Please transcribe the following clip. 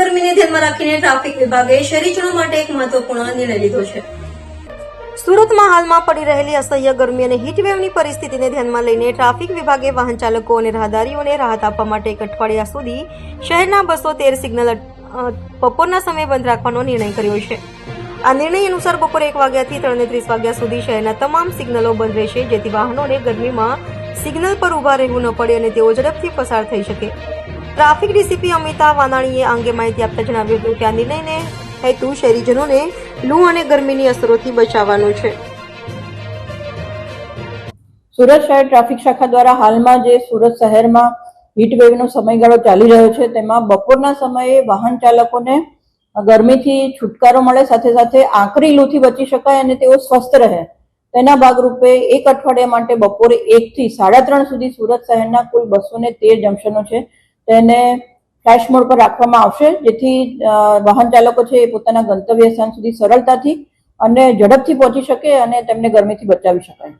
ગરમીને ધ્યાનમાં રાખીને ટ્રાફિક વિભાગે શહેરીજનો માટે એક મહત્વપૂર્ણ નિર્ણય લીધો છે. સુરતમાં હાલમાં પડી રહેલી અસહ્ય ગરમી અને હીટવેવની પરિસ્થિતિને ધ્યાનમાં લઈને ટ્રાફિક વિભાગે વાહન ચાલકો અને રાહદારીઓને રાહત આપવા માટે એક અઠવાડિયા સુધી શહેરના બસો તેર સિગ્નલ બપોરના સમયે બંધ રાખવાનો નિર્ણય કર્યો છે. આ નિર્ણય અનુસાર બપોરે એક વાગ્યાથી ત્રણ ત્રીસ વાગ્યા સુધી શહેરના તમામ સિગ્નલો બંધ રહેશે, જેથી વાહનોને ગરમીમાં સિગ્નલ પર ઊભા રહેવું ન પડે અને તેઓ ઝડપથી પસાર થઈ શકે. ટ્રાફિક ડીસીપી અમિતા વાનાણીએ અંગે માહિતી આપતા જણાવ્યું હતું. કે આ નિર્ણયને હેતુ શહેરીજનોને લૂ અને ગરમીની અસરોથી બચાવવાનો છે. સુરત શહેર ટ્રાફિક શાખા દ્વારા હાલમાં જે સુરત શહેરમાં હીટવેવનો સમયગાળો ચાલી રહ્યો છે, તેમાં બપોરના સમયે વાહન ચાલકોને ગરમીથી છુટકારો મળે, સાથે સાથે આકરી લૂથી બચી શકાય અને તેઓ સ્વસ્થ રહે. તેના ભાગરૂપે એક અઠવાડિયા માટે બપોરે એકથી સાડા ત્રણ સુધી સુરત શહેરના કુલ બસો તેર જંકશનો છે તેને ફ્લેશ મોડ પર રાખવામાં આવશે. જેથી વાહન ચાલકો છે એ પોતાના ગંતવ્ય સ્થાન સુધી સરળતાથી અને ઝડપથી પહોંચી શકે અને તેમને ગરમીથી બચાવી શકાય.